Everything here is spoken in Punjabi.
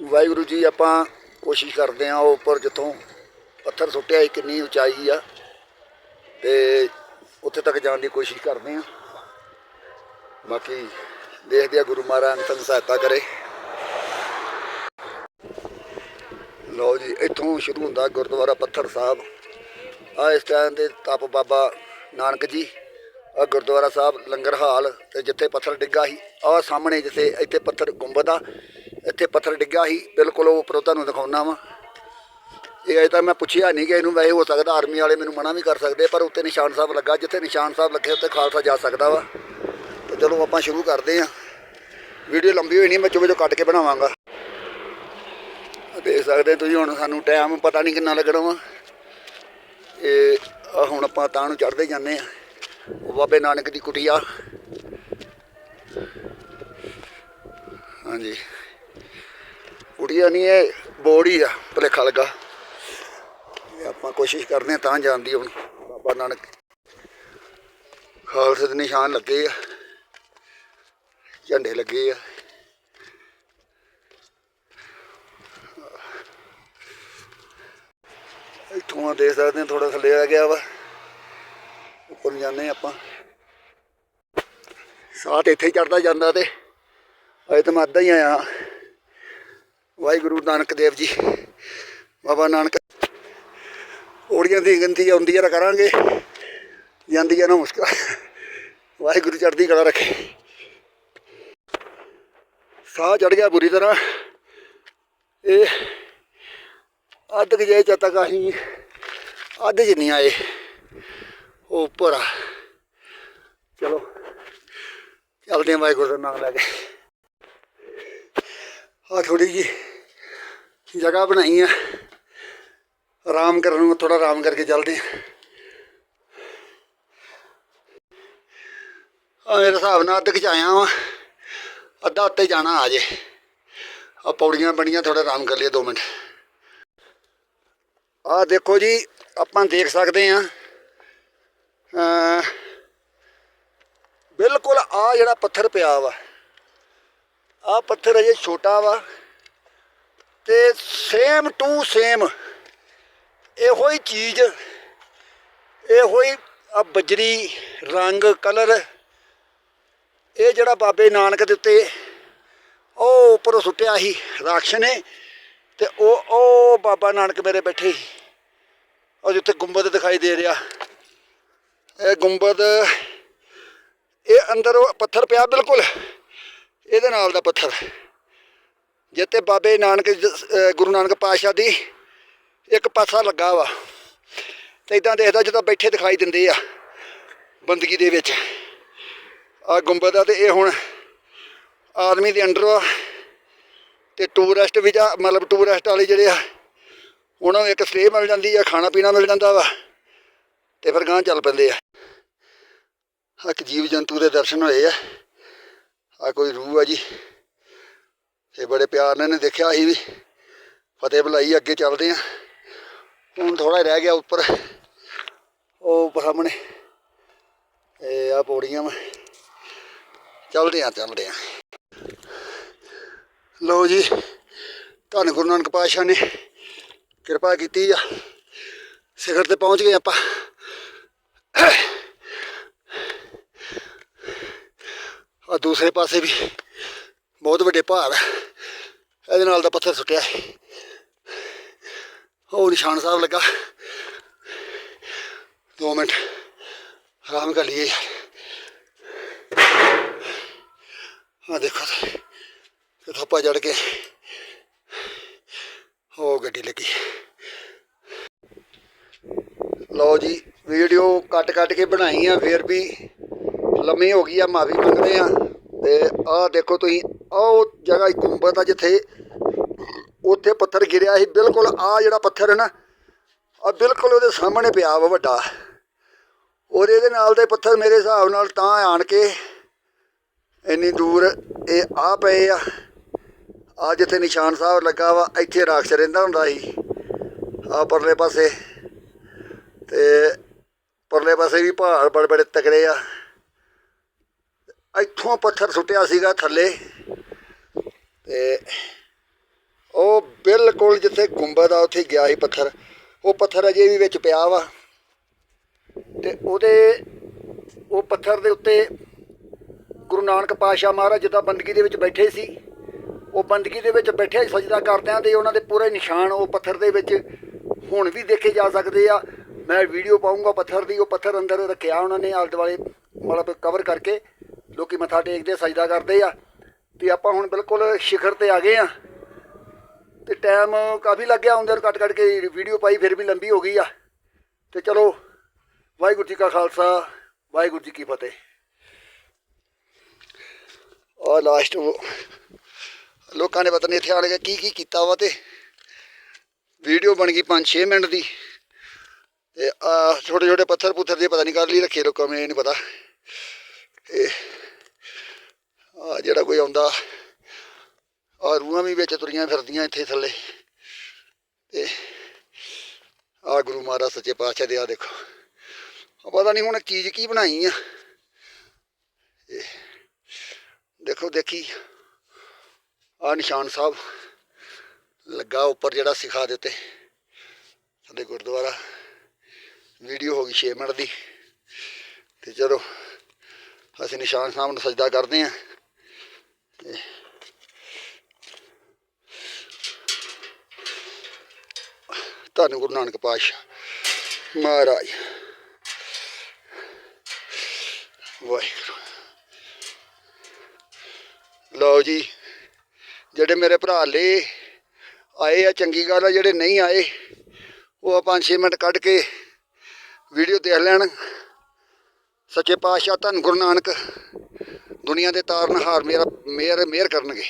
ਵਾਹਿਗੁਰੂ ਜੀ, ਆਪਾਂ ਕੋਸ਼ਿਸ਼ ਕਰਦੇ ਆ ਉਹ ਉੱਪਰ ਜਿੱਥੋਂ ਪੱਥਰ ਸੁੱਟਿਆ ਸੀ, ਕਿੰਨੀ ਉਚਾਈ ਆ। ਤੇ ਉੱਥੇ ਤੱਕ ਜਾਣ ਦੀ ਕੋਸ਼ਿਸ਼ ਕਰਦੇ ਆ ਬਾਕੀ ਦੇਖਦੇ ਆ ਗੁਰੂ ਮਹਾਰਾਜ ਸਾਨੂੰ ਸਹਾਇਤਾ ਕਰੇ। ਲਓ ਜੀ, ਇੱਥੋਂ ਸ਼ੁਰੂ ਹੁੰਦਾ ਗੁਰਦੁਆਰਾ ਪੱਥਰ ਸਾਹਿਬ। ਆ ਇਸ ਟਾਈਮ ਤੇ ਤਪ ਬਾਬਾ ਨਾਨਕ ਜੀ ਆ ਗੁਰਦੁਆਰਾ ਸਾਹਿਬ ਲੰਗਰ ਹਾਲ ਤੇ ਜਿੱਥੇ ਪੱਥਰ ਡਿੱਗਾ ਸੀ ਆ ਸਾਹਮਣੇ ਜਿੱਥੇ ਇੱਥੇ ਪੱਥਰ ਗੁੰਬਦ ਆ ਇੱਥੇ ਪੱਥਰ ਡਿੱਗਾ ਸੀ, ਬਿਲਕੁਲ ਉਹ ਉੱਪਰੋਂ ਤੁਹਾਨੂੰ ਦਿਖਾਉਣਾ ਵਾ। ਇਹ ਅਜੇ ਤਾਂ ਮੈਂ ਪੁੱਛਿਆ ਨਹੀਂ ਕਿ ਇਹਨੂੰ ਵੈਸੇ ਹੋ ਸਕਦਾ ਆਰਮੀ ਵਾਲੇ ਮੈਨੂੰ ਮਨਾ ਵੀ ਕਰ ਸਕਦੇ, ਪਰ ਉੱਤੇ ਨਿਸ਼ਾਨ ਸਾਹਿਬ ਲੱਗਾ, ਜਿੱਥੇ ਨਿਸ਼ਾਨ ਸਾਹਿਬ ਲੱਗੇ ਉੱਤੇ ਖਾਲਸਾ ਜਾ ਸਕਦਾ ਵਾ। ਤੇ ਚਲੋ ਆਪਾਂ ਸ਼ੁਰੂ ਕਰਦੇ ਹਾਂ ਵੀਡੀਓ ਲੰਬੀ ਹੋਈ ਨਹੀਂ ਮੈਂ ਚੁੱਪ ਚੋ ਕੱਟ ਕੇ ਬਣਾਵਾਂਗਾ। ਦੇਖ ਸਕਦੇ ਤੁਸੀਂ ਹੁਣ ਸਾਨੂੰ ਟਾਈਮ ਪਤਾ ਨਹੀਂ ਕਿੰਨਾ ਲੱਗਣਾ ਵਾ। ਇਹ ਹੁਣ ਆਪਾਂ ਤਾਂ ਨੂੰ ਚੜ੍ਹਦੇ ਜਾਂਦੇ ਆ। ਉਹ ਬਾਬੇ ਨਾਨਕ ਦੀ ਕੁਟੀਆ। ਹਾਂਜੀ। ਕੁਟੀਆ ਨਹੀਂ ਇਹ ਬੋਰਡ ਹੀ ਆ ਭਲੇਖਾ ਲੱਗਾ ਆਪਾਂ ਕੋਸ਼ਿਸ਼ ਕਰਦੇ ਆ ਤਾਂ ਜਾਣ ਦੀ ਹੁਣ, ਬਾਬਾ ਨਾਨਕ ਖਾਲਸੇ ਦੇ ਨਿਸ਼ਾਨ ਲੱਗੇ ਆ, ਝੰਡੇ ਲੱਗੇ ਆ। ਇੱਥੋਂ ਆ ਦੇਖ ਸਕਦੇ ਆ ਥੋੜਾ ਥੱਲੇ ਆ ਗਿਆ ਵਾ। ਉੱਪਰ ਜਾਂਦੇ ਹਾਂ ਆਪਾਂ। ਸਾਹ ਤੇ ਇੱਥੇ ਹੀ ਚੜਦਾ ਜਾਂਦਾ ਤੇ, ਅਜੇ ਤਾਂ ਮੈਂ ਅੱਧਾ ਹੀ ਆਇਆ। ਵਾਹਿਗੁਰੂ ਨਾਨਕ ਦੇਵ ਜੀ, ਬਾਬਾ ਨਾਨਕ। ਔੜੀਆਂ ਦੀ ਗਿਣਤੀ ਆਉਂਦੀ ਆ, ਤਾਂ ਕਰਾਂਗੇ। ਜਾਂਦੀ ਆ ਨਾ ਮੁਸ਼ਕਲ ਵਾਹਿਗੁਰੂ ਚੜ੍ਹਦੀ ਕਲਾ ਰੱਖੇ। ਸਾਹ ਚੜ ਗਿਆ ਬੁਰੀ ਤਰ੍ਹਾਂ। ਇਹ ਅੱਧ ਕੁ ਜੇ ਤੱਕ ਅਸੀਂ ਅੱਧ ਚ ਨਹੀਂ ਆਏ। ਉਹ ਉੱਪਰ ਆ। ਚਲੋ, ਚੱਲਦੇ ਹਾਂ ਵਾਹਿਗੁਰੂ ਦਾ ਨਾਮ ਲੈ ਕੇ। ਆ ਥੋੜੀ ਜੀ ਜਗ੍ਹਾ ਬਣਾਈ ਆ। ਆਰਾਮ ਕਰਨ ਨੂੰ ਥੋੜਾ ਆਰਾਮ ਕਰਕੇ ਚੱਲਦੇ ਆ। ਆ ਮੇਰੇ ਹਿਸਾਬ ਨਾਲ ਅੱਧ ਕੁ ਚ ਆਇਆ ਵਾਂ। ਅੱਧਾ ਉੱਤੇ ਜਾਣਾ ਆ ਜੇ। ਆ ਪੌੜੀਆਂ ਬਣੀਆਂ ਥੋੜਾ ਆਰਾਮ ਕਰ ਲਿਆ 2 ਮਿੰਟ। ਆ ਦੇਖੋ ਜੀ, ਆਪਾਂ ਦੇਖ ਸਕਦੇ ਆ। ਬਿਲਕੁਲ ਆ ਜਿਹੜਾ ਪੱਥਰ ਪਿਆ ਵਾ ਆ ਪੱਥਰ ਅਜੇ ਛੋਟਾ ਵਾ। ਤੇ ਸੇਮ ਟੂ ਸੇਮ ਇਹੋ ਹੀ ਚੀਜ਼, ਇਹੋ ਹੀ ਆ ਬਜਰੀ, ਰੰਗ ਕਲਰ ਇਹ ਜਿਹੜਾ ਬਾਬੇ ਨਾਨਕ ਦੇ ਉੱਤੇ ਉਹ ਉੱਪਰੋਂ ਸੁੱਟਿਆ ਸੀ ਰਾਖਸ਼ ਨੇ ਤੇ ਉਹ ਉਹ ਬਾਬਾ ਨਾਨਕ ਮੇਰੇ ਬੈਠੇ ਸੀ। ਉਹ ਜਿੱਥੇ ਗੁੰਬਦ ਦਿਖਾਈ ਦੇ ਰਿਹਾ। ਇਹ ਗੁੰਬਦ, ਇਹ ਅੰਦਰ ਪੱਥਰ ਪਿਆ ਬਿਲਕੁਲ, ਇਹਦੇ ਨਾਲ ਦਾ ਪੱਥਰ। ਜਿੱਤੇ ਬਾਬੇ ਨਾਨਕ ਗੁਰੂ ਨਾਨਕ ਪਾਤਸ਼ਾਹ ਦੀ ਇੱਕ ਪਾਸਾ ਲੱਗਾ ਵਾ ਤੇ ਇਦਾਂ ਦੇਖਦਾ ਜਦੋਂ ਬੈਠੇ ਦਿਖਾਈ ਦਿੰਦੇ ਆ ਬੰਦਗੀ ਦੇ ਵਿੱਚ। ਆ ਗੁੰਬਦ ਆ ਤੇ ਇਹ ਹੁਣ ਆਰਮੀ ਦੇ ਅੰਡਰ ਆ ਤੇ ਟੂਰਿਸਟ ਵੀਜ਼ਾ, ਮਤਲਬ ਟੂਰਿਸਟ ਵਾਲੇ ਜਿਹੜੇ ਆ, ਉਹਨਾਂ ਨੂੰ ਇੱਕ ਸਟੇ ਮਿਲ ਜਾਂਦੀ ਆ, ਖਾਣਾ ਪੀਣਾ ਮਿਲ ਜਾਂਦਾ ਵਾ ਤੇ ਫਿਰ ਗਾਂ ਚੱਲ ਪੈਂਦੇ ਆ। ਆਹ ਇੱਕ ਜੀਵ ਜੰਤੂ ਦੇ ਦਰਸ਼ਨ ਹੋਏ ਆ। ਆ ਕੋਈ ਰੂਹ ਆ ਜੀ। ਤੇ ਬੜੇ ਪਿਆਰ ਨਾਲ ਇਹਨੇ ਦੇਖਿਆ ਅਸੀਂ ਵੀ। ਫਤਿਹ ਬੁਲਾਈ ਅੱਗੇ ਚੱਲਦੇ ਆ ਹੁਣ ਥੋੜਾ ਰਹਿ ਗਿਆ ਉੱਪਰ। ਉਹ ਉੱਪਰ ਸਾਹਮਣੇ। ਇਹ ਆ ਪੌੜੀਆਂ ਵਾ। ਚੱਲਦੇ ਆ ਚੱਲਦੇ ਆ ਲੋ ਜੀ, ਧੰਨ ਗੁਰੂ ਨਾਨਕ ਪਾਤਸ਼ਾਹ ਨੇ ਕਿਰਪਾ ਕੀਤੀ ਆ। ਸਿਖਰ ਤੇ ਪਹੁੰਚ ਗਏ ਆਪਾਂ। ਆ ਦੂਸਰੇ ਪਾਸੇ ਵੀ ਬਹੁਤ ਵੱਡੇ ਪਹਾੜ ਆ। ਇਹਦੇ ਨਾਲ ਦਾ ਪੱਥਰ ਸੁੱਟਿਆ ਹੈ ਉਹ ਨਿਸ਼ਾਨ ਸਾਹਿਬ ਲੱਗਾ। 2 ਮਿੰਟ। ਆਰਾਮ ਕਰ ਲਈਏ ਆ ਦੇਖੋ ਤੇ। ਥੱਪਾ ਜੜ ਕੇ ਹੋ ਗੱਡੀ ਲੱਗੀ। ਲਓ ਜੀ, ਵੀਡੀਓ ਕੱਟ ਕੱਟ ਕੇ ਬਣਾਈ ਆ, ਫੇਰ ਵੀ ਲੰਮੀ ਹੋ ਗਈ ਆ, ਮਾਫੀ ਮੰਗਦੇ ਆ। ਤੇ ਆਹ ਦੇਖੋ ਤੁਸੀਂ, ਆਹ ਜਗ੍ਹਾ ਇੱਕ ਗੁੰਬਦ ਆ ਜਿੱਥੇ ਉੱਥੇ ਪੱਥਰ ਗਿਰਿਆ ਸੀ, ਬਿਲਕੁਲ ਆ ਜਿਹੜਾ ਪੱਥਰ ਹੈ ਨਾ ਆ ਬਿਲਕੁਲ ਉਹਦੇ ਸਾਹਮਣੇ ਪਿਆ ਵਾ ਵੱਡਾ। ਔਰ ਇਹਦੇ ਨਾਲ ਦੇ ਪੱਥਰ ਮੇਰੇ ਹਿਸਾਬ ਨਾਲ ਤਾਂ ਆਣ ਕੇ ਇੰਨੀ ਦੂਰ ਇਹ ਆ ਪਏ ਆ। ਆ ਜਿੱਥੇ ਨਿਸ਼ਾਨ ਸਾਹਿਬ ਲੱਗਾ ਵਾ, ਇੱਥੇ ਰਾਖਸ਼ ਰਹਿੰਦਾ ਹੁੰਦਾ ਸੀ, ਆ ਪਰਲੇ ਪਾਸੇ। ਤੇ ਪਰਲੇ ਪਾਸੇ ਵੀ ਪਹਾੜ ਬੜੇ ਬੜੇ ਤਕੜੇ ਆ। ਇੱਥੋਂ ਪੱਥਰ ਸੁੱਟਿਆ ਸੀਗਾ ਥੱਲੇ। ਤੇ ਉਹ ਬਿਲਕੁਲ ਜਿੱਥੇ ਗੁੰਬਦ ਆ, ਉੱਥੇ ਗਿਆ ਸੀ ਪੱਥਰ। ਉਹ ਪੱਥਰ ਅਜੇ ਵੀ ਵਿੱਚ ਪਿਆ ਵਾ। ਤੇ ਉਹਦੇ, ਉਹ ਪੱਥਰ ਦੇ ਉੱਤੇ ਗੁਰੂ ਨਾਨਕ ਪਾਤਸ਼ਾਹ ਮਹਾਰਾਜ ਜਿੱਦਾਂ ਬੰਦਗੀ ਦੇ ਵਿੱਚ ਬੈਠੇ ਸੀ। ਉਹ ਬੰਦਗੀ ਦੇ ਵਿੱਚ ਬੈਠੇ ਸਜਦਾ ਕਰਦਿਆਂ ਦੇ ਉਹਨਾਂ ਦੇ ਪੂਰੇ ਨਿਸ਼ਾਨ ਉਹ ਪੱਥਰ ਦੇ ਵਿੱਚ ਹੁਣ ਵੀ ਦੇਖੇ ਜਾ ਸਕਦੇ ਆ। ਮੈਂ ਵੀਡੀਓ ਪਾਉਂਗਾ ਪੱਥਰ ਦੀ, ਉਹ ਪੱਥਰ ਅੰਦਰ ਰੱਖਿਆ ਉਹਨਾਂ ਨੇ ਆਲੇ ਦੁਆਲੇ, ਮਤਲਬ ਕਵਰ ਕਰਕੇ। ਲੋਕੀ ਮੱਥਾ ਟੇਕਦੇ, ਸਜਦਾ ਕਰਦੇ ਆ। ਤੇ ਆਪਾਂ ਹੁਣ ਬਿਲਕੁਲ ਸ਼ਿਖਰ ਤੇ ਆ ਗਏ ਆ। ਤੇ ਟਾਈਮ ਕਾਫੀ ਲੱਗ ਗਿਆ ਲੱਗਿਆ ਨੂੰ ਕੱਟ ਕੱਟ ਕੇ ਵੀਡੀਓ ਪਾਈ, ਫਿਰ ਵੀ ਲੰਬੀ ਹੋ ਗਈ ਆ। ਤੇ ਚਲੋ, ਵਾਹਿਗੁਰੂ ਜੀ ਕਾ ਖਾਲਸਾ, ਵਾਹਿਗੁਰੂ ਜੀ ਕੀ ਫਤਿਹ। ਆ ਲਾਸਟ ਲੋਕਾਂ ਨੇ ਪਤਾ ਨਹੀਂ ਇੱਥੇ ਆਣ ਕੇ ਕੀ ਕੀ ਕੀਤਾ ਵਾ ਤੇ ਵੀਡੀਓ ਬਣ ਗਈ 5-6 ਮਿੰਟ ਦੀ। ਤੇ ਆ ਛੋਟੇ ਛੋਟੇ ਪੱਥਰ ਪੁੱਥਰ ਦੇ ਪਤਾ ਨਹੀਂ ਕਰ ਲਈ ਰੱਖੇ ਲੋਕਾਂ ਨੇ, ਇਹ ਨਹੀਂ ਪਤਾ। ਇਹ ਆ ਜਿਹੜਾ ਕੋਈ ਆਉਂਦਾ ਆ ਰੂਹਾਂ ਵੀ ਵਿੱਚ ਤੁਰੀਆਂ ਫਿਰਦੀਆਂ ਇੱਥੇ ਥੱਲੇ। ਤੇ ਆ ਗੁਰੂ ਮਹਾਰਾਜ ਸੱਚੇ ਪਾਤਸ਼ਾਹ ਦੇ ਆ ਦੇਖੋ। ਪਤਾ ਨਹੀਂ ਹੁਣ ਚੀਜ਼ ਕੀ ਬਣਾਈ ਆ। ਦੇਖੋ, ਦੇਖੀ। ਆ ਨਿਸ਼ਾਨ ਸਾਹਿਬ ਲੱਗਾ ਉੱਪਰ ਜਿਹੜਾ ਸਿਖਾ ਦਿੱਤੇ ਸਾਡੇ ਗੁਰਦੁਆਰਾ। ਵੀਡੀਓ ਹੋ ਗਈ 6 ਮਿੰਟ ਦੀ। ਤੇ ਚਲੋ, ਅਸੀਂ ਨਿਸ਼ਾਨ ਸਾਹਿਬ ਨੂੰ ਸਜਦਾ ਕਰਦੇ ਆਂ ਧੰਨ ਗੁਰੂ ਨਾਨਕ ਪਾਤਸ਼ਾਹ। ਮਹਾਰਾਜ। ਵਾਹਿਗੁਰੂ। ਲਓ ਜੀ, ਜਿਹੜੇ ਮੇਰੇ ਭਰਾ ਲੈ ਆਏ ਆ, ਚੰਗੀ ਗੱਲ ਆ, ਜਿਹੜੇ ਨਹੀਂ ਆਏ, ਉਹ 5-6 ਮਿੰਟ ਕੱਢ ਕੇ ਵੀਡੀਓ ਦੇਖ ਲੈਣ। ਸੱਚੇ ਪਾਤਸ਼ਾਹ ਧੰਨ ਗੁਰੂ ਨਾਨਕ, ਦੁਨੀਆ ਦੇ ਤਾਰਨ ਹਾਰ ਮੇਰਾ ਮੇਰ ਮੇਰ ਕਰਨਗੇ।